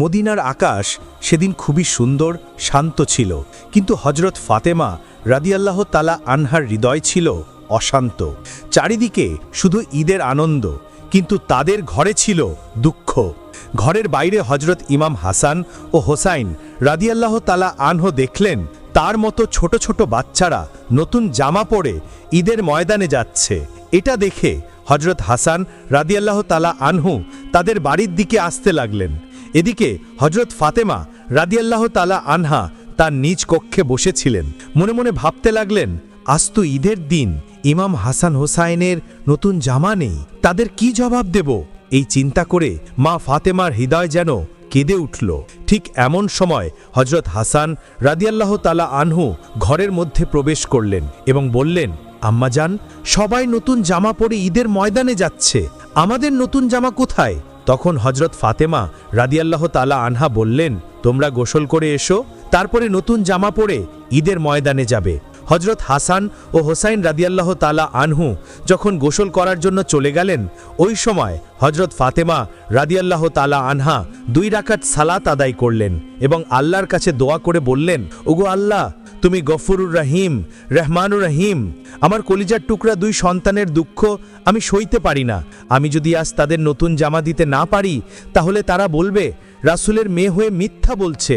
মদিনার আকাশ সেদিন খুবই সুন্দর, শান্ত ছিল। কিন্তু হজরত ফাতেমা রাদিয়াল্লাহ তালা আনহার হৃদয় ছিল অশান্ত। চারিদিকে শুধু ঈদের আনন্দ, কিন্তু তাদের ঘরে ছিল দুঃখ। ঘরের বাইরে হজরত ইমাম হাসান ও হোসাইন রাদিয়াল্লাহ তালা আনহ দেখলেন, তার মতো ছোট ছোট বাচ্চারা নতুন জামা পরে ঈদের ময়দানে যাচ্ছে। এটা দেখে হজরত হাসান রাদিয়াল্লাহ তালা আনহু তাদের বাড়ির দিকে আসতে লাগলেন। এদিকে হজরত ফাতেমা রাদিয়াল্লাহ তালা আনহা তার নিজ কক্ষে বসেছিলেন। মনে মনে ভাবতে লাগলেন আজ তো ঈদের দিন ইমাম হাসান হোসাইনের নতুন জামা নেই, তাদের কি জবাব দেব? এই চিন্তা করে মা ফাতেমার হৃদয় যেন কেঁদে উঠল। ঠিক এমন সময় হজরত হাসান রাদিয়াল্লাহ তালা আনহু ঘরের মধ্যে প্রবেশ করলেন এবং বললেন, আম্মাজান, সবাই নতুন জামা পরে ঈদের ময়দানে যাচ্ছে। আমাদের নতুন জামা কোথায়? তখন হজরত ফাতেমা রাদিয়াল্লাহ তালা আনহা বললেন, তোমরা গোসল করে এসো, তারপরে নতুন জামা পরে ঈদের ময়দানে যাবে। হজরত হাসান ও হোসাইন রাদিয়াল্লাহ তালা আনহু যখন গোসল করার জন্য চলে গেলেন, ওই সময় হজরত ফাতেমা রাদিয়াল্লাহ তালা আনহা দুই রাকাত সালাত আদায় করলেন এবং আল্লাহর কাছে দোয়া করে বললেন, ওগো আল্লাহ তুমি গফরুর রাহিম, রহমানুর রহিম। আমার কলিজার টুকরা দুই সন্তানের দুঃখ আমি সইতে পারি না। আমি যদি আজ তাদের নতুন জামা দিতে না পারি, তাহলে তারা বলবে, রাসুলের মেয়ে হয়ে মিথ্যা বলছে।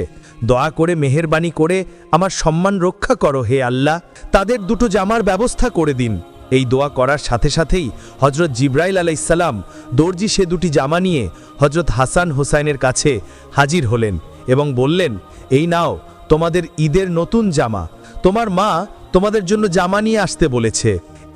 দয়া করে মেহেরবানি করে আমার সম্মান রক্ষা করো হে আল্লাহ। তাদের দুটো জামার ব্যবস্থা করে দিন। এই দোয়া করার সাথে সাথেই হজরত জিব্রাইল আলাইসাল্লাম দর্জি সে দুটি জামা নিয়ে হজরত হাসান হোসাইনের কাছে হাজির হলেন এবং বললেন, এই নাও তোমাদের ঈদের নতুন জামা। তোমার মা তোমাদের জন্য জামা নিয়ে আসতে বলেছে।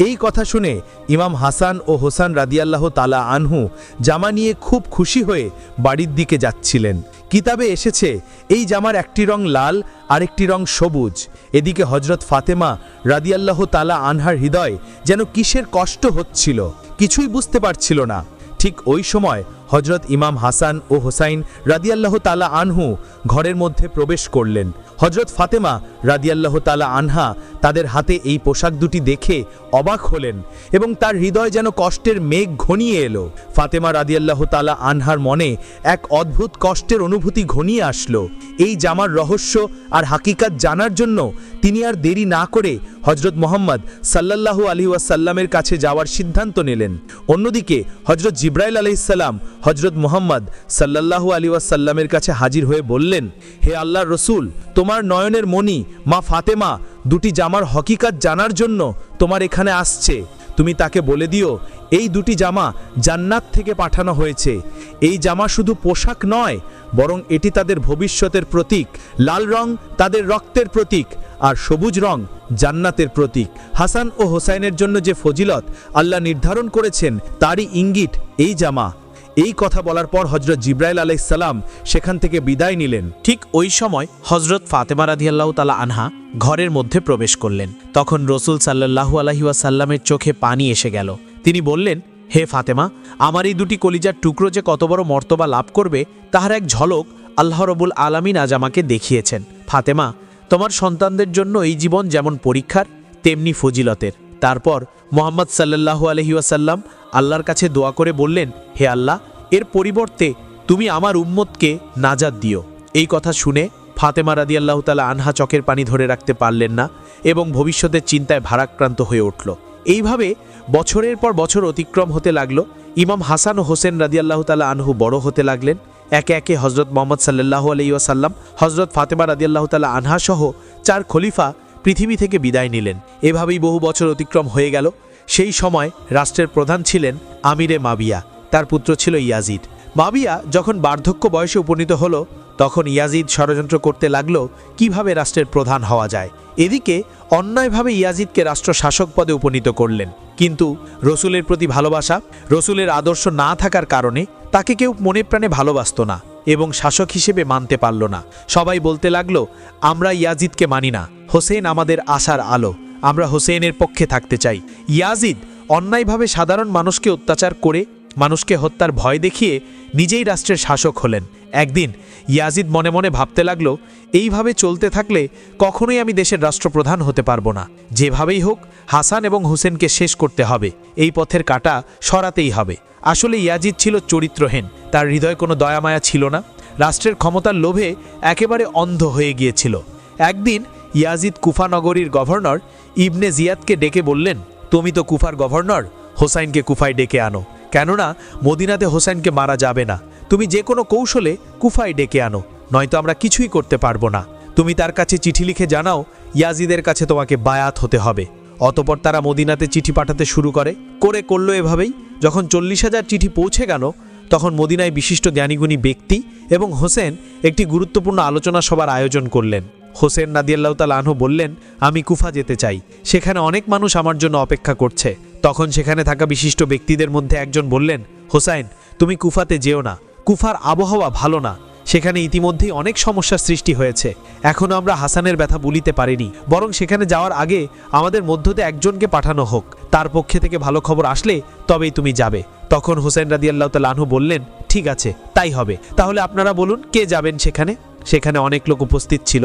এই কথা শুনে ইমাম হাসান ও হোসান রাদিয়াল্লাহ তালা আনহু জামা নিয়ে খুব খুশি হয়ে বাড়ির দিকে যাচ্ছিলেন। কিতাবে এসেছে, এই জামার একটি রং লাল, আরেকটি রং সবুজ। এদিকে হজরত ফাতেমা রাদিয়াল্লাহ তালা আনহার হৃদয় যেন কিসের কষ্ট হচ্ছিল, কিছুই বুঝতে পারছিল না। ঠিক ওই সময় হজরত ইমাম হাসান ও হোসাইন রাদিয়াল্লাহ তালা আনহু ঘরের মধ্যে প্রবেশ করলেন। হজরত ফাতেমা রাদিয়াল্লাহ তালা আনহা তাদের হাতে এই পোশাক দুটি দেখে অবাক হলেন এবং তার হৃদয় যেন কষ্টের মেঘ ঘনিয়ে এলো। ফাতেমা রাদিয়াল্লাহ তালা আনহার মনে এক অদ্ভুত কষ্টের অনুভূতি ঘনিয়ে আসলো। এই জামার রহস্য আর হাকিকাত জানার জন্য তিনি আর দেরি না করে হজরত মোহাম্মদ সাল্লাল্লাহু আলী ওয়াসাল্লামের কাছে যাওয়ার সিদ্ধান্ত নিলেন। অন্যদিকে হজরত জিব্রাইল আলহিসাল্লাম হজরত মোহাম্মদ সাল্লাল্লাহু আলী ওয়াসাল্লামের কাছে হাজির হয়ে বললেন, হে আল্লাহ রসুল, তোমার নয়নের মণি, মা ফাতেমা, দুটি জামার হকিকাত জানার জন্য তোমার এখানে আসছে। তুমি তাকে বলে দিও, এই দুটি জামা জান্নাত থেকে পাঠানো হয়েছে। এই জামা শুধু পোশাক নয়, বরং এটি তাদের ভবিষ্যতের প্রতীক। লাল রং তাদের রক্তের প্রতীক, আর সবুজ রং জান্নাতের প্রতীক। হাসান ও হোসাইনের জন্য যে ফজিলত আল্লাহ নির্ধারণ করেছেন, তারই ইঙ্গিত এই জামা। এই কথা বলার পর হজরত জিব্রাইল আলাইসাল্লাম সেখান থেকে বিদায় নিলেন। ঠিক ওই সময় হজরত ফাতেমা রাদিয়াল্লাহ তালা আনহা ঘরের মধ্যে প্রবেশ করলেন। তখন রসুল সাল্লাহু আলহিউসাল্লামের চোখে পানি এসে গেল। তিনি বললেন, হে ফাতেমা, আমার এই দুটি কলিজার টুকরো যে কত বড় মর্তবা লাভ করবে, তাহার এক ঝলক আল্লাহ রবুল আলামিন আজ আমাকে দেখিয়েছেন। ফাতেমা, তোমার সন্তানদের জন্য এই জীবন যেমন পরীক্ষার, তেমনি ফজিলতের। তারপর মোহাম্মদ সাল্লাহু আলহিউসাল্লাম আল্লাহর কাছে দোয়া করে বললেন হে আল্লাহ, এর পরিবর্তে তুমি আমার উম্মতকে নাজাদ দিও। এই কথা শুনে ফাতেমা রাদি আল্লাহ তালা আনহা চকের পানি ধরে রাখতে পারলেন না এবং ভবিষ্যতের চিন্তায় ভারাক্রান্ত হয়ে উঠল। এইভাবে বছরের পর বছর অতিক্রম হতে লাগল। ইমাম হাসান ও হোসেন রাদি আল্লাহ তালা আনহু বড় হতে লাগলেন। একে একে হজরত মোহাম্মদ সাল্লাহ আলাইসাল্লাম হজরত ফাতেমা রাদি আল্লাহ তালা আনহা সহ চার খলিফা পৃথিবী থেকে বিদায় নিলেন। এভাবেই বহু বছর অতিক্রম হয়ে গেল। সেই সময় রাষ্ট্রের প্রধান ছিলেন আমিরে মাবিয়া। তার পুত্র ছিল ইয়াজিদ। মাবিয়া যখন বার্ধক্য বয়সে উপনীত হল, তখন ইয়াজিদ ষড়যন্ত্র করতে লাগল, কীভাবে রাষ্ট্রের প্রধান হওয়া যায়। এদিকে অন্যায়ভাবে ইয়াজিদকে রাষ্ট্র শাসক পদে উপনীত করলেন। কিন্তু রসুলের প্রতি ভালোবাসা, রসুলের আদর্শ না থাকার কারণে তাকে কেউ মনে প্রাণে ভালোবাসত না এবং শাসক হিসেবে মানতে পারল না। সবাই বলতে লাগল, আমরা ইয়াজিদকে মানি না। হোসেন আমাদের আশার আলো। আমরা হোসেনের পক্ষে থাকতে চাই। ইয়াজিদ অন্যায়ভাবে সাধারণ মানুষকে অত্যাচার করে মানুষকে হত্যার ভয় দেখিয়ে নিজেই রাষ্ট্রের শাসক হলেন। একদিন ইয়াজিদ মনে মনে ভাবতে লাগল, এইভাবে চলতে থাকলে কখনোই আমি দেশের রাষ্ট্রপ্রধান হতে পারব না। যেভাবেই হোক, হাসান এবং হুসেনকে শেষ করতে হবে। এই পথের কাটা সরাতেই হবে। আসলে ইয়াজিদ ছিল চরিত্রহীন। তার হৃদয় কোনো দয়ামায়া ছিল না। রাষ্ট্রের ক্ষমতার লোভে একেবারে অন্ধ হয়ে গিয়েছিল। একদিন ইয়াজিদ কুফা নগরীর গভর্নর ইবনে জিয়াদকে ডেকে বললেন, তুমি তো কুফার গভর্নর, হোসাইনকে কুফায় ডেকে আনো। কেননা মদিনাতে হোসেনকে মারা যাবে না। তুমি যে কোনো কৌশলে কুফায় ডেকে আনো, নয়তো আমরা কিছুই করতে পারব না। তুমি তার কাছে চিঠি লিখে জানাও, ইয়াজিদের কাছে তোমাকে বায়াত হতে হবে। অতপর তারা মদিনাতে চিঠি পাঠাতে শুরু করে। করে করল এভাবেই, যখন চল্লিশ হাজার চিঠি পৌঁছে গেল, তখন মদিনায় বিশিষ্ট জ্ঞানীগুণী ব্যক্তি এবং হোসেন একটি গুরুত্বপূর্ণ আলোচনা সভার আয়োজন করলেন। হোসেন নাদিয়াল্লাহ তাল আনহু বললেন, আমি কুফা যেতে চাই। সেখানে অনেক মানুষ আমার জন্য অপেক্ষা করছে। তখন সেখানে থাকা বিশিষ্ট ব্যক্তিদের মধ্যে একজন বললেন, হোসাইন, তুমি কুফাতে যেও না। কুফার আবহাওয়া ভালো না। সেখানে ইতিমধ্যেই অনেক সমস্যার সৃষ্টি হয়েছে। এখনও আমরা হাসানের ব্যথা বলিতে পারিনি। বরং সেখানে যাওয়ার আগে আমাদের মধ্যতে একজনকে পাঠানো হোক। তার পক্ষে থেকে ভালো খবর আসলে তবেই তুমি যাবে। তখন হোসেন রাদিয়াল্লাহ তালাহু বললেন, ঠিক আছে, তাই হবে। তাহলে আপনারা বলুন, কে যাবেন সেখানে? সেখানে অনেক লোক উপস্থিত ছিল।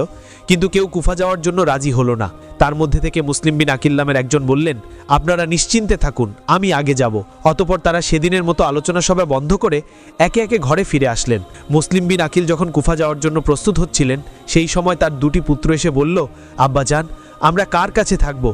কিন্তু কেউ কুফা যাওয়ার জন্য রাজি হলো না। তার মধ্যে থেকে মুসলিম বিন আকিল নামের একজন বললেন, আপনারা নিশ্চিন্তে থাকুন, আমি আগে যাব। অতপর তারা সেদিনের মতো আলোচনা সভা বন্ধ করে একে একে ঘরে ফিরে আসলেন। মুসলিম বিন আকিল যখন কুফা যাওয়ার জন্য প্রস্তুত হচ্ছিলেন, সেই সময় তার দুটি পুত্র এসে বলল আব্বাজান আমরা কার কাছে থাকব?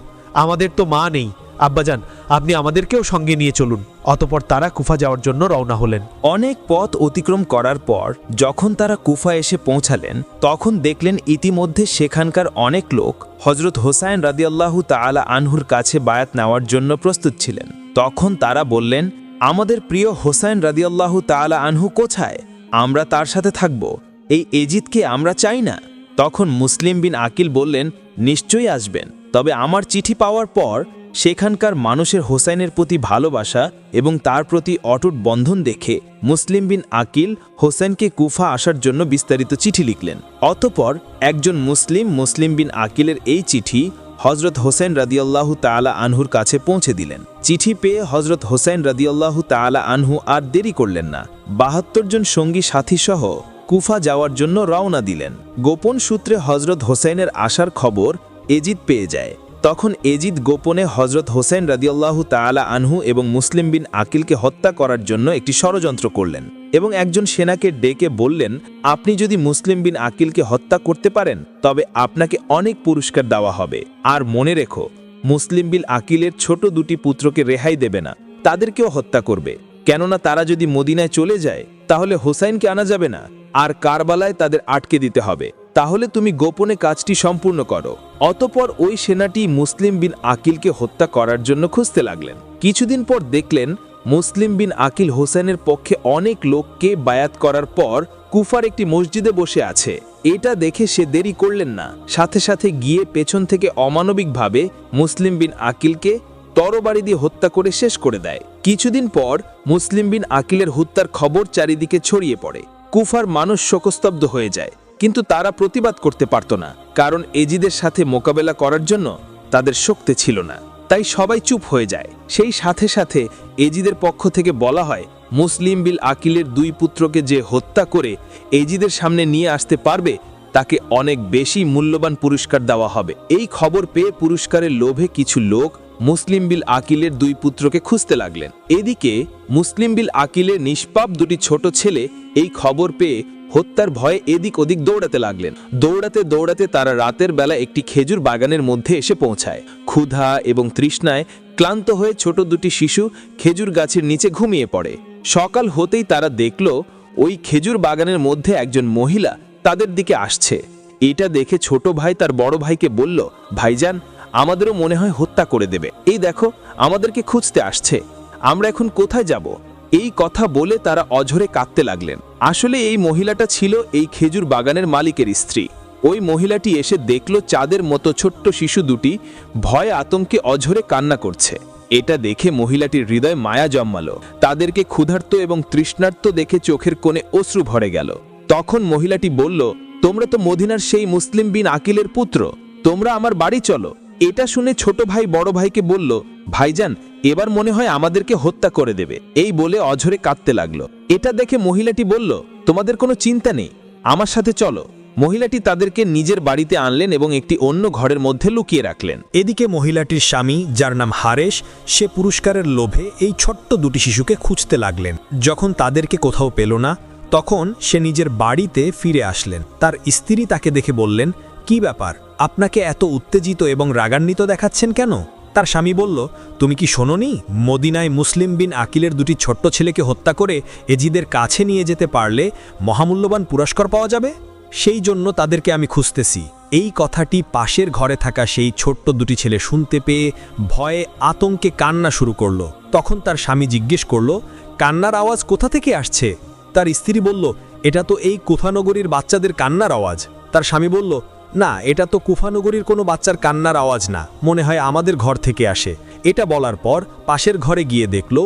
আমাদের তো মা নেই আব্বাজান, আপনি আমাদেরকেও সঙ্গে নিয়ে চলুন। অতপর তারা কুফা যাওয়ার জন্য রওনা হলেন। অনেক পথ অতিক্রম করার পর যখন তারা কুফা এসে পৌঁছালেন, তখন দেখলেন ইতিমধ্যে সেখানকার অনেক লোক হজরত হোসাইন রাদিয়াল্লাহু তাআলা আনহুর কাছে বায়াত নেওয়ার জন্য প্রস্তুত ছিলেন। তখন তারা বললেন, আমাদের প্রিয় হোসাইন রাদিয়াল্লাহু তাআলা আনহু কোথায়? আমরা তার সাথে থাকব। এই এজিদকে আমরা চাই না। তখন মুসলিম বিন আকিল বললেন, নিশ্চয়ই আসবেন। তবে আমার চিঠি পাওয়ার পর সেখানকার মানুষের হোসাইনের প্রতি ভালোবাসা এবং তার প্রতি অটুট বন্ধন দেখে মুসলিম বিন আকিল হোসেনকে কুফা আসার জন্য বিস্তারিত চিঠি লিখলেন। অতপর একজন মুসলিম মুসলিম বিন আকিলের এই চিঠি হজরত হোসেন রাদিয়াল্লাহু তাআলা আনহুর কাছে পৌঁছে দিলেন। চিঠি পেয়ে হজরত হোসেন রাদিয়াল্লাহু তাআলা আনহু আর দেরি করলেন না। বাহাত্তর জন সঙ্গী সাথী সহ কুফা যাওয়ার জন্য রওনা দিলেন। গোপন সূত্রে হজরত হোসেনের আসার খবর এজিদ পেয়ে যায়। তখন এজিদ গোপনে হজরত হোসেন রাদিয়াল্লাহু তাআলা আনহু এবং মুসলিম বিন আকিলকে হত্যা করার জন্য একটি ষড়যন্ত্র করলেন এবং একজন সেনাকে ডেকে বললেন, আপনি যদি মুসলিম বিন আকিলকে হত্যা করতে পারেন, তবে আপনাকে অনেক পুরস্কার দেওয়া হবে। আর মনে রেখো, মুসলিম বিন আকিলের ছোট দুটি পুত্রকে রেহাই দেবে না, তাদেরকেও হত্যা করবে। কেননা তারা যদি মদিনায় চলে যায়, তাহলে হোসাইনকে আনা যাবে না। আর কারবালায় তাদের আটকে দিতে হবে। তাহলে তুমি গোপনে কাজটি সম্পূর্ণ করো। অতপর ওই সেনাটি মুসলিম বিন আকিলকে হত্যা করার জন্য খুঁজতে লাগলেন। কিছুদিন পর দেখলেন, মুসলিম বিন আকিল হোসেনের পক্ষে অনেক লোককে বায়াত করার পর কুফার একটি মসজিদে বসে আছে। এটা দেখে সে দেরি করলেন না। সাথে সাথে গিয়ে পেছন থেকে অমানবিকভাবে মুসলিম বিন আকিলকে তরবারি দিয়ে হত্যা করে শেষ করে দেয়। কিছুদিন পর মুসলিম বিন আকিলের হত্যার খবর চারিদিকে ছড়িয়ে পড়ে। কুফার মানুষ শোকস্তব্ধ হয়ে যায়। কিন্তু তারা প্রতিবাদ করতে পারত না, কারণ এজিদের সাথে মোকাবেলা করার জন্য তাদের শক্তি ছিল না। তাই সবাই চুপ হয়ে যায়। সেই সাথে সাথে এজিদের পক্ষ থেকে বলা হয়, মুসলিম বিল আকিলের দুই পুত্রকে যে হত্যা করে এজিদের সামনে নিয়ে আসতে পারবে, তাকে অনেক বেশি মূল্যবান পুরস্কার দেওয়া হবে। এই খবর পেয়ে পুরস্কারের লোভে কিছু লোক মুসলিম বিল আকিলের দুই পুত্রকে খুঁজতে লাগলেন। এদিকে মুসলিম বিল আকিলের নিষ্পাপ দুটি ছোট ছেলে এই খবর পেয়ে হত্যার ভয়ে এদিক ওদিক দৌড়াতে লাগলেন। দৌড়াতে দৌড়াতে তারা রাতের বেলা একটি খেজুর বাগানের মধ্যে এসে পৌঁছায়। ক্ষুধা এবং তৃষ্ণায় ক্লান্ত হয়ে ছোট দুটি শিশু খেজুর গাছের নিচে ঘুমিয়ে পড়ে। সকাল হতেই তারা দেখল, ওই খেজুর বাগানের মধ্যে একজন মহিলা তাদের দিকে আসছে। এটা দেখে ছোট ভাই তার বড় ভাইকে বলল, ভাইজান আমাদেরও মনে হয় হত্যা করে দেবে। এই দেখো, আমাদেরকে খুঁজতে আসছে। আমরা এখন কোথায় যাব? এই কথা বলে তারা অঝরে কাঁদতে লাগলেন। আসলে এই মহিলাটা ছিল এই খেজুর বাগানের মালিকের স্ত্রী। ওই মহিলাটি এসে দেখল চাঁদের মতো ছোট্ট শিশু দুটি ভয় আতঙ্কে অঝরে কান্না করছে। এটা দেখে মহিলাটির হৃদয় মায়া জন্মালো। তাদেরকে ক্ষুধার্ত এবং তৃষ্ণার্ত দেখে চোখের কোণে অশ্রু ভরে গেল। তখন মহিলাটি বলল, তোমরা তো মদিনার সেই মুসলিম বিন আকিলের পুত্র। তোমরা আমার বাড়ি চলো। এটা শুনে ছোট ভাই বড় ভাইকে বলল, ভাইজান, এবার মনে হয় আমাদেরকে হত্যা করে দেবে। এই বলে অঝরে কাঁদতে লাগল। এটা দেখে মহিলাটি বলল, তোমাদের কোনো চিন্তা নেই, আমার সাথে চলো। মহিলাটি তাদেরকে নিজের বাড়িতে আনলেন এবং একটি অন্য ঘরের মধ্যে লুকিয়ে রাখলেন। এদিকে মহিলাটির স্বামী, যার নাম হারেশ, সে পুরস্কারের লোভে এই ছোট্ট দুটি শিশুকে খুঁজতে লাগলেন। যখন তাদেরকে কোথাও পেল না, তখন সে নিজের বাড়িতে ফিরে আসলেন। তার স্ত্রী তাকে দেখে বললেন কি ব্যাপার? আপনাকে এত উত্তেজিত এবং রাগান্বিত দেখাচ্ছেন কেন? তার স্বামী বলল, তুমি কি শোনোনি? মদিনায় মুসলিম বিন আকিলের দুটি ছোট্ট ছেলেকে হত্যা করে এজিদের কাছে নিয়ে যেতে পারলে মহামূল্যবান পুরস্কার পাওয়া যাবে? সেই জন্য তাদেরকে আমি খুঁজতেছি। এই কথাটি পাশের ঘরে থাকা সেই ছোট্ট দুটি ছেলে শুনতে পেয়ে ভয়ে আতঙ্কে কান্না শুরু করল। তখন তার স্বামী জিজ্ঞেস করল, কান্নার আওয়াজ কোথা থেকে আসছে? তার স্ত্রী বলল, এটা তো এই কুফানগরীর বাচ্চাদের কান্নার আওয়াজ। তার স্বামী বলল না, এটা তো কুফানগরীর কোনো বাচ্চার কান্নার আওয়াজ না, মনে হয় আমাদের ঘর থেকে আসে। এটা বলার পর পাশের ঘরে গিয়ে দেখল,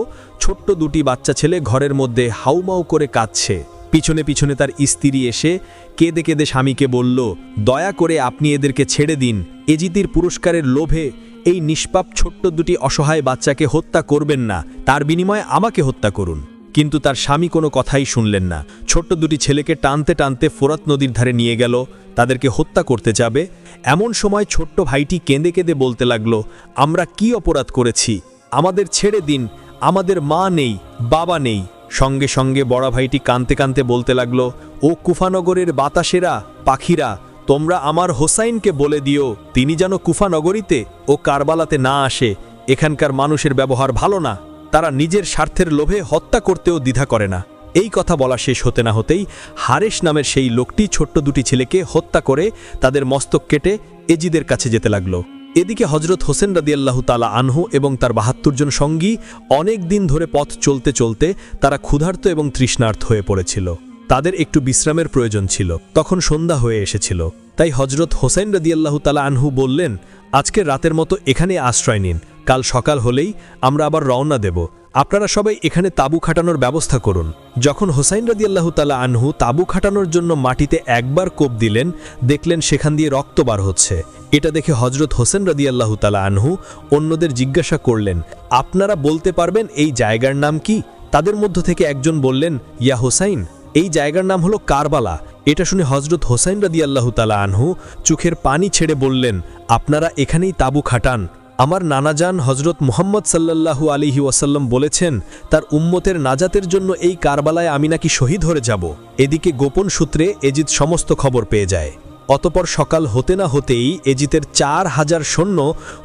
ছোট্ট দুটি বাচ্চা ছেলে ঘরের মধ্যে হাউমাউ করে কাঁদছে। পিছনে পিছনে তার স্ত্রী এসে কেঁদে কেঁদে স্বামীকে বলল, দয়া করে আপনি এদেরকে ছেড়ে দিন। এজিতির পুরস্কারের লোভে এই নিষ্পাপ ছোট্ট দুটি অসহায় বাচ্চাকে হত্যা করবেন না। তার বিনিময়ে আমাকে হত্যা করুন। কিন্তু তার স্বামী কোনো কথাই শুনলেন না। ছোট্ট দুটি ছেলেকে টানতে টানতে ফোরাত নদীর ধারে নিয়ে গেল, তাদেরকে হত্যা করতে যাবে। এমন সময় ছোট্ট ভাইটি কেঁদে কেঁদে বলতে লাগল, আমরা কি অপরাধ করেছি? আমাদের ছেড়ে দিন, আমাদের মা নেই, বাবা নেই। সঙ্গে সঙ্গে বড় ভাইটি কানতে কানতে বলতে লাগল, ও কুফানগরের বাতাসেরা, পাখিরা, তোমরা আমার হোসাইনকে বলে দিও, তিনি যেন কুফানগরীতে ও কারবালাতে না আসে। এখানকার মানুষের ব্যবহার ভালো না। তারা নিজের স্বার্থের লোভে হত্যা করতেও দ্বিধা করে না। এই কথা বলা শেষ হতে না হতেই হারেশ নামের সেই লোকটি ছোট্ট দুটি ছেলেকে হত্যা করে তাদের মস্তক কেটে এজিদের কাছে যেতে লাগল। এদিকে হজরত হোসেন রাদিয়াল্লাহু তালা আনহু এবং তার বাহাত্তর জন সঙ্গী অনেক দিন ধরে পথ চলতে চলতে তারা ক্ষুধার্ত এবং তৃষ্ণার্থ হয়ে পড়েছিল। তাদের একটু বিশ্রামের প্রয়োজন ছিল। তখন সন্ধ্যা হয়ে এসেছিল। তাই হজরত হোসেন রাদিয়াল্লাহু তালা আনহু বললেন, আজকে রাতের মতো এখানে আশ্রয় নিন। কাল সকাল হলেই আমরা আবার রওনা দেব। আপনারা সবাই এখানে তাবু খাটানোর ব্যবস্থা করুন। যখন হোসাইন রাদিয়াল্লাহু তালা আনহু তাবু খাটানোর জন্য মাটিতে একবার কোপ দিলেন, দেখলেন সেখান দিয়ে রক্ত বার হচ্ছে। এটা দেখে হজরত হোসেন রাদিয়াল্লাহু তালা আনহু অন্যদের জিজ্ঞাসা করলেন, আপনারা বলতে পারবেন এই জায়গার নাম কি? তাদের মধ্য থেকে একজন বললেন, ইয়া হোসাইন, এই জায়গার নাম হলো কারবালা। এটা শুনে হজরত হোসাইন রাদি আল্লাহ তালা আনহু চোখের পানি ছেড়ে বললেন, আপনারা এখানেই তাবু খাটান। আমার নানাজান হজরত মুহাম্মদ সাল্লাল্লাহু আলিহি ওয়াসাল্লাম বলেছেন, তার উম্মতের নাজাতের জন্য এই কারবালায় আমি নাকি শহীদ হয়ে যাব। এদিকে গোপন সূত্রে এজিদ সমস্ত খবর পেয়ে যায়। অতপর সকাল হতে না হতেই এজিতের চার হাজার সৈন্য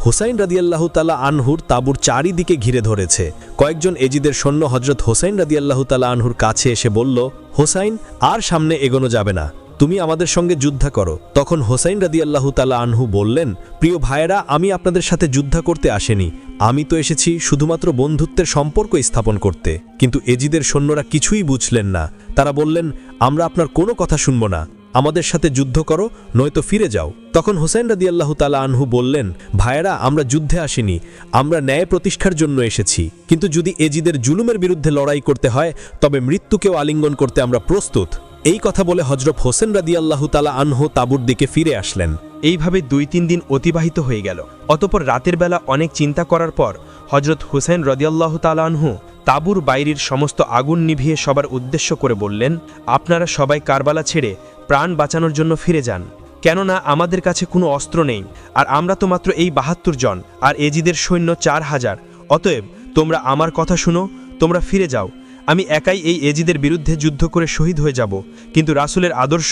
হোসাইন রাদিয়াল্লাহু তালা আনহুর তাঁবুর চারিদিকে ঘিরে ধরেছে। কয়েকজন এজিদের সৈন্য হজরত হোসাইন রাদিয়াল্লাহু তালা আনহুর কাছে এসে বলল, হোসাইন, আর সামনে এগোনো যাবে না। তুমি আমাদের সঙ্গে যুদ্ধ করো। তখন হোসাইন রাদিয়াল্লাহু তালা আনহু বললেন, প্রিয় ভাইয়েরা, আমি আপনাদের সাথে যুদ্ধ করতে আসেনি। আমি তো এসেছি শুধুমাত্র বন্ধুত্বের সম্পর্ক স্থাপন করতে। কিন্তু এজিদের সৈন্যরা কিছুই বুঝলেন না। তারা বললেন, আমরা আপনার কোনো কথা শুনব না। আমাদের সাথে যুদ্ধ করো, নয়তো ফিরে যাও। তখন হোসেন রাদি আল্লাহ তালা আনহু বললেন, ভাইয়েরা, আমরা যুদ্ধে আসিনি। আমরা ন্যায় প্রতিষ্ঠার জন্য এসেছি। কিন্তু যদি এজিদের জুলুমের বিরুদ্ধে লড়াই করতে হয়, তবে মৃত্যুকেও আলিঙ্গন করতে আমরা প্রস্তুত। এই কথা বলে হজরত হোসেন রাদি আল্লাহ তালা আনহু তাবুর দিকে ফিরে আসলেন। এইভাবে দুই তিন দিন অতিবাহিত হয়ে গেল। অতপর রাতের বেলা অনেক চিন্তা করার পর হজরত হুসেন রদিয়াল্লাহ তালানহু তাবুর বাইরের সমস্ত আগুন নিভিয়ে সবার উদ্দেশ্য করে বললেন, আপনারা সবাই কারবালা ছেড়ে প্রাণ বাঁচানোর জন্য ফিরে যান। কেননা আমাদের কাছে কোনো অস্ত্র নেই, আর আমরা তো মাত্র এই বাহাত্তর জন, আর এজিদের সৈন্য চার হাজার। অতএব তোমরা আমার কথা শুনো, তোমরা ফিরে যাও আমি একাই এই এজিদের বিরুদ্ধে যুদ্ধ করে শহীদ হয়ে যাব, কিন্তু রাসুলের আদর্শ,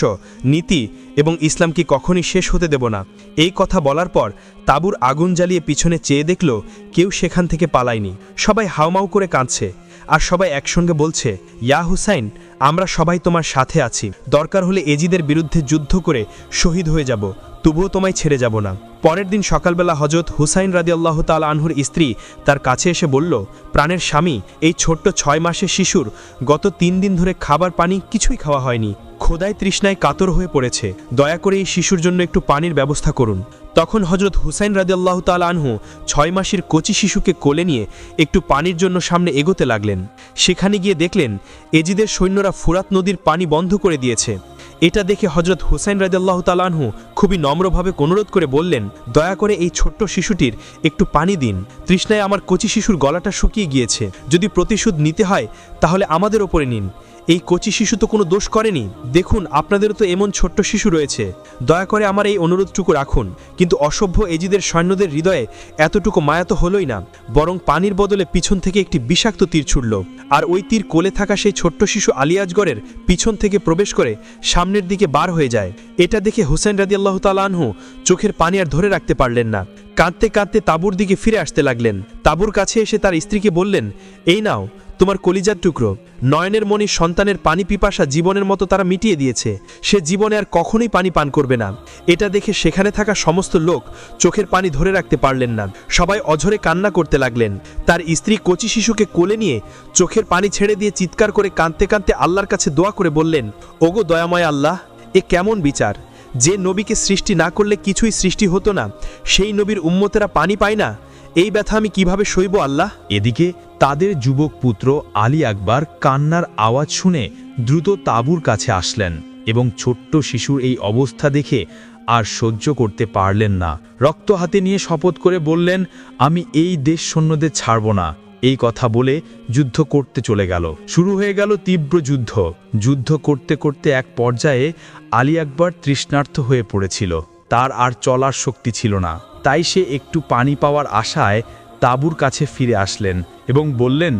নীতি এবং ইসলাম কি কখনই শেষ হতে দেব না? এই কথা বলার পর তাবুর আগুন জ্বালিয়ে পিছনে চেয়ে দেখল কেউ সেখান থেকে পালায়নি। সবাই হাউমাউ করে কাঁদছে। আর সবাই একসঙ্গে বলছে, ইয়া হুসাইন, আমরা সবাই তোমার সাথে আছি। দরকার হলে এজিদের বিরুদ্ধে যুদ্ধ করে শহীদ হয়ে যাব, তবুও তোমায় ছেড়ে যাব না। পরের দিন সকালবেলা হজরত হুসাইন রাদি আল্লাহ তাল আনহুর স্ত্রী তার কাছে এসে বলল, প্রাণের স্বামী, এই ছোট্ট ছয় মাসের শিশুর গত তিন দিন ধরে খাবার পানি কিছুই খাওয়া হয়নি। খোদায় তৃষ্ণায় কাতর হয়ে পড়েছে। দয়া করে এই শিশুর জন্য একটু পানির ব্যবস্থা করুন। তখন হজরত হুসাইন রাজি আল্লাহ তাল আনহু ছয় মাসের কচি শিশুকে কোলে নিয়ে একটু পানির জন্য সামনে এগোতে লাগলেন। সেখানে গিয়ে দেখলেন, এজিদের সৈন্যরা ফুরাত নদীর পানি বন্ধ করে দিয়েছে। এটা দেখে হজরত হুসাইন রাজাল্লাহ তালানহু খুবই নম্রভাবে অনুরোধ করে বললেন, দয়া করে এই ছোট্ট শিশুটির একটু পানি দিন। তৃষ্ণায় আমার কচি শিশুর গলাটা শুকিয়ে গিয়েছে। যদি প্রতিশোধ নিতে হয়, তাহলে আমাদের ওপরে নিন। এই কচি শিশু তো কোনো দোষ করেনি। দেখুন, আপনাদেরও তো এমন ছোট্ট শিশু রয়েছে। দয়া করে আমার এই অনুরোধটুকু রাখুন। কিন্তু অসভ্য এজিদের সৈন্যদের হৃদয়ে এতটুকু মায়া তো হলোই না। বরং পানির বদলে পিছন থেকে একটি বিষাক্ত তীর ছুড়ল। আর ওই তীর কোলে থাকা সেই ছোট্ট শিশু আলিয়াজগড়ের পিছন থেকে প্রবেশ করে সামনের দিকে বার হয়ে যায়। এটা দেখে হুসেন রাদি আল্লাহ তালানহু চোখের পানি আর ধরে রাখতে পারলেন না। কাঁদতে কাঁদতে তাঁবুর দিকে ফিরে আসতে লাগলেন। তাঁবুর কাছে এসে তার স্ত্রীকে বললেন, এই নাও তোমার কলিজার টুকরো। নয়নের মণি সন্তানের পানি পিপাসা জীবনের মতো তারা মিটিয়ে দিয়েছে। সে জীবনে আর কখনোই পানি পান করবে না। এটা দেখে সেখানে থাকা সমস্ত লোক চোখের পানি ধরে রাখতে পারলেন না। সবাই অঝরে কান্না করতে লাগলেন। তার স্ত্রী কচি শিশুকে কোলে নিয়ে চোখের পানি ছেড়ে দিয়ে চিৎকার করে কাঁদতে কাঁদতে আল্লাহর কাছে দোয়া করে বললেন, ওগো দয়াময় আল্লাহ, এ কেমন বিচার? যে নবীকে সৃষ্টি না করলে কিছুই সৃষ্টি হতো না। সেই নবীর উম্মতেরা পানি পায় না? এই ব্যথা আমি কীভাবে সইব আল্লাহ? এদিকে তাদের যুবক পুত্র আলী আকবর কান্নার আওয়াজ শুনে দ্রুত তাঁবুর কাছে আসলেন এবং ছোট্ট শিশুর এই অবস্থা দেখে আর সহ্য করতে পারলেন না। রক্ত হাতে নিয়ে শপথ করে বললেন, আমি এই দেশ সৈন্যদের ছাড়ব না। এই কথা বলে যুদ্ধ করতে চলে গেল। শুরু হয়ে গেল তীব্র যুদ্ধ। যুদ্ধ করতে করতে এক পর্যায়ে আলী আকবর তৃষ্ণার্থ হয়ে পড়েছিল। তার আর চলার শক্তি ছিল না। তাই সে একটু পানি পাওয়ার আশায় তাঁবুর কাছে ফিরে আসলেন এবং বললেন,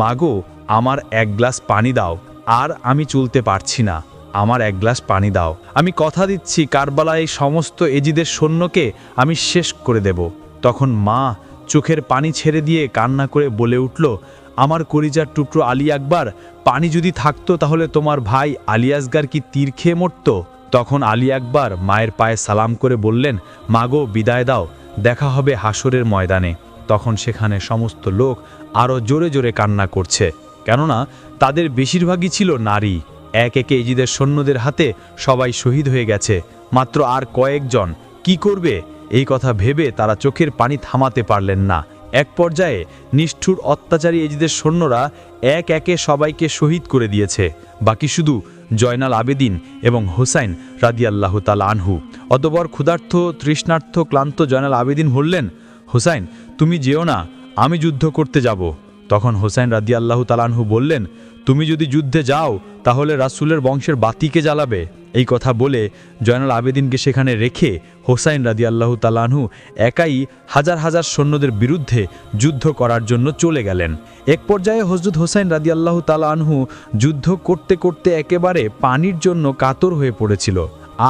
মাগো, আমার এক গ্লাস পানি দাও, আর আমি চলতে পারছি না। আমার এক গ্লাস পানি দাও। আমি কথা দিচ্ছি কারবালা এই সমস্ত এজিদের সৈন্যকে আমি শেষ করে দেব। তখন মা চোখের পানি ছেড়ে দিয়ে কান্না করে বলে উঠল, আমার করিজার টুকরো আলী আকবর, পানি যদি থাকতো তাহলে তোমার ভাই আলিয়াসগার কি তীর খেয়ে মরত? তখন আলী একবার মায়ের পায়ে সালাম করে বললেন, মাগো, বিদায় দাও, দেখা হবে হাসরের ময়দানে। তখন সেখানে সমস্ত লোক আরও জোরে জোরে কান্না করছে। কেননা তাদের বেশিরভাগই ছিল নারী। এক একে এজিদের সৈন্যদের হাতে সবাই শহীদ হয়ে গেছে। মাত্র আর কয়েকজন। কি করবে? এই কথা ভেবে তারা চোখের পানি থামাতে পারলেন না। এক পর্যায়ে নিষ্ঠুর অত্যাচারী এজিদের সৈন্যরা এক একে সবাইকে শহীদ করে দিয়েছে। বাকি শুধু জয়নাল আবেদিন এবং হোসাইন রাদিয়াল্লাহ তাল আনহু। অতপর ক্ষুধার্থ তৃষ্ণার্থ ক্লান্ত জয়নাল আবেদিন বললেন, হোসাইন, তুমি যেও না, আমি যুদ্ধ করতে যাব। তখন হোসাইন রাদিয়াল্লাহ তালানহু বললেন, তুমি যদি যুদ্ধে যাও, তাহলে রাসুলের বংশের বাতিকে জ্বালাবে। এই কথা বলে জয়নাল আবেদিনকে সেখানে রেখে হোসাইন রাদি আল্লাহ তালানহু একাই হাজার হাজার সৈন্যদের বিরুদ্ধে যুদ্ধ করার জন্য চলে গেলেন। এক পর্যায়ে হজরত হোসাইন রাদি আল্লাহ তালানহু যুদ্ধ করতে করতে একেবারে পানির জন্য কাতর হয়ে পড়েছিল।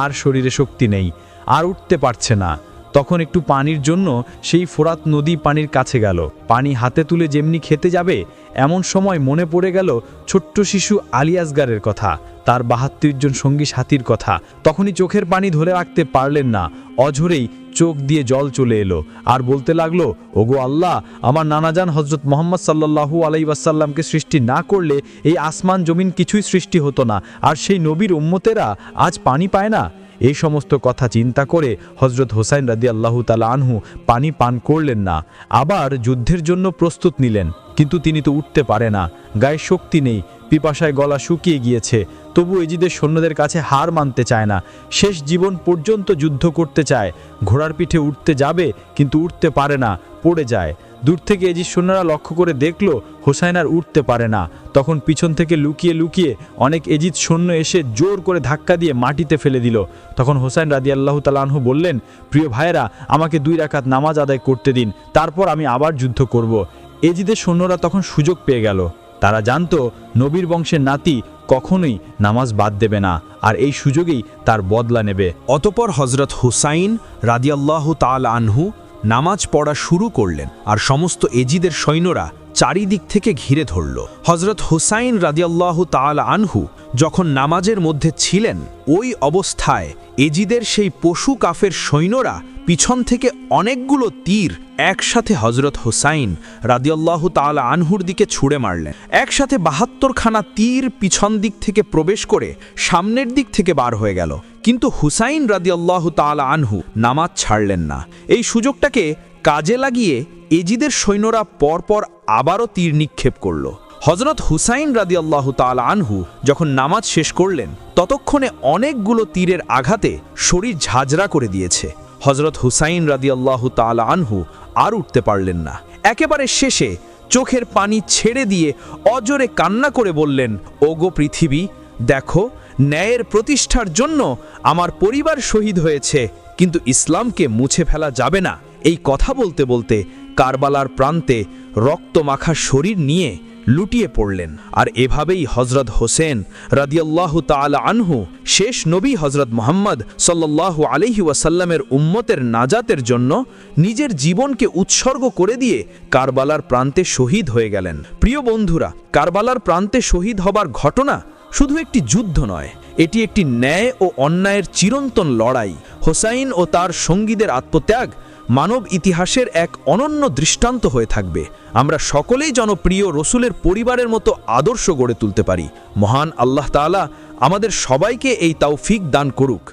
আর শরীরে শক্তি নেই, আর উঠতে পারছে না। তখন একটু পানির জন্য সেই ফোরাত নদী পানির কাছে গেল। পানি হাতে তুলে যেমনি খেতে যাবে, এমন সময় মনে পড়ে গেল ছোট্ট শিশু আলিয়াসগারের কথা। তার বাহাত্তর জন সঙ্গী সাথীর কথা। তখনই চোখের পানি ধরে রাখতে পারলেন না। অঝরেই চোখ দিয়ে জল চলে এলো। আর বলতে লাগল, ওগো আল্লাহ, আমার নানাজান হজরত মোহাম্মদ সাল্লাহু আলাইসাল্লামকে সৃষ্টি না করলে এই আসমান জমিন কিছুই সৃষ্টি হতো না। আর সেই নবীর উম্মতেরা আজ পানি পায় না? এই সমস্ত কথা চিন্তা করে হজরত হোসাইন রাদি আল্লাহ তালা আনহু পানি পান করলেন না। আবার যুদ্ধের জন্য প্রস্তুত নিলেন। কিন্তু তিনি তো উঠতে পারে না। গায়ে শক্তি নেই। পিপাসায় গলা শুকিয়ে গিয়েছে। তবু এজিদের সৈন্যদের কাছে হার মানতে চায় না। শেষ জীবন পর্যন্ত যুদ্ধ করতে চায়। ঘোড়ার পিঠে উঠতে যাবে, কিন্তু উঠতে পারে না, পড়ে যায়। দূর থেকে এজির সৈন্যরা লক্ষ্য করে দেখল, হোসাইন আর উঠতে পারে না। তখন পিছন থেকে লুকিয়ে লুকিয়ে অনেক এজিদ সৈন্য এসে জোর করে ধাক্কা দিয়ে মাটিতে ফেলে দিল। তখন হোসাইন রাদি আল্লাহ তালাহু বললেন, প্রিয় ভাইয়েরা, আমাকে দুই রাকাত নামাজ আদায় করতে দিন, তারপর আমি আবার যুদ্ধ করব। এজিদের সৈন্যরা তখন সুযোগ পেয়ে গেল। তারা জানত নবীর বংশের নাতি কখনোই নামাজ বাদ দেবে না, আর এই সুযোগেই তার বদলা নেবে। অতপর হজরত হুসাইন রাদিয়াল্লাহু তাল আনহু নামাজ পড়া শুরু করলেন, আর সমস্ত এজিদের সৈন্যরা চারিদিক থেকে ঘিরে ধরল। হজরত হুসাইন রাদিয়াল্লাহু তাল আনহু যখন নামাজের মধ্যে ছিলেন, ওই অবস্থায় এজিদের সেই পশু কাফের সৈন্যরা পিছন থেকে অনেকগুলো তীর একসাথে হজরত হুসাইন রাদিয়াল্লাহু তাআলা আনহুর দিকে ছুঁড়ে মারলেন। একসাথে বাহাত্তরখানা তীর পিছন দিক থেকে প্রবেশ করে সামনের দিক থেকে বার হয়ে গেল। কিন্তু হুসাইন রাদিয়াল্লাহু তাআলা আনহু নামাজ ছাড়লেন না। এই সুযোগটাকে কাজে লাগিয়ে এজিদের সৈন্যরা পরপর আবারও তীর নিক্ষেপ করল। হজরত হুসাইন রাদিয়াল্লাহু তাআলা আনহু যখন নামাজ শেষ করলেন, ততক্ষণে অনেকগুলো তীরের আঘাতে শরীর ঝাঁঝরা করে দিয়েছে। হজরত হুসাইন রাদিয়াল্লাহু তাআলা আনহু আর উঠতে পারলেন না। একেবারে শেষে চোখের পানি ছেড়ে দিয়ে অজরে কান্না করে বললেন, ওগো পৃথিবী, দেখো, ন্যায়ের প্রতিষ্ঠার জন্য আমার পরিবার শহীদ হয়েছে, কিন্তু ইসলামকে মুছে ফেলা যাবে না। এই কথা বলতে বলতে কারবালার প্রান্তে রক্তমাখা শরীর নিয়ে লুটিয়ে পড়লেন। আর এভাবেই হজরত হোসেন রাদিয়াল্লাহু তাআলা আনহু শেষ নবী হজরত মোহাম্মদ সাল্লাল্লাহু আলাইহি ওয়াসাল্লামের উম্মতের নাজাতের জন্য নিজের জীবনকে উৎসর্গ করে দিয়ে কারবালার প্রান্তে শহীদ হয়ে গেলেন। প্রিয় বন্ধুরা, কারবালার প্রান্তে শহীদ হবার ঘটনা শুধু একটি যুদ্ধ নয়, এটি একটি ন্যায় ও অন্যায়ের চিরন্তন লড়াই। হোসাইন ও তার সঙ্গীদের আত্মত্যাগ মানব ইতিহাসের এক অনন্য দৃষ্টান্ত হয়ে থাকবে। আমরা সকলেই জনপ্রিয় রসুলের পরিবারের মতো আদর্শ গড়ে তুলতে পারি। মহান আল্লাহ তালা আমাদের সবাইকে এই তাওফিক দান করুক।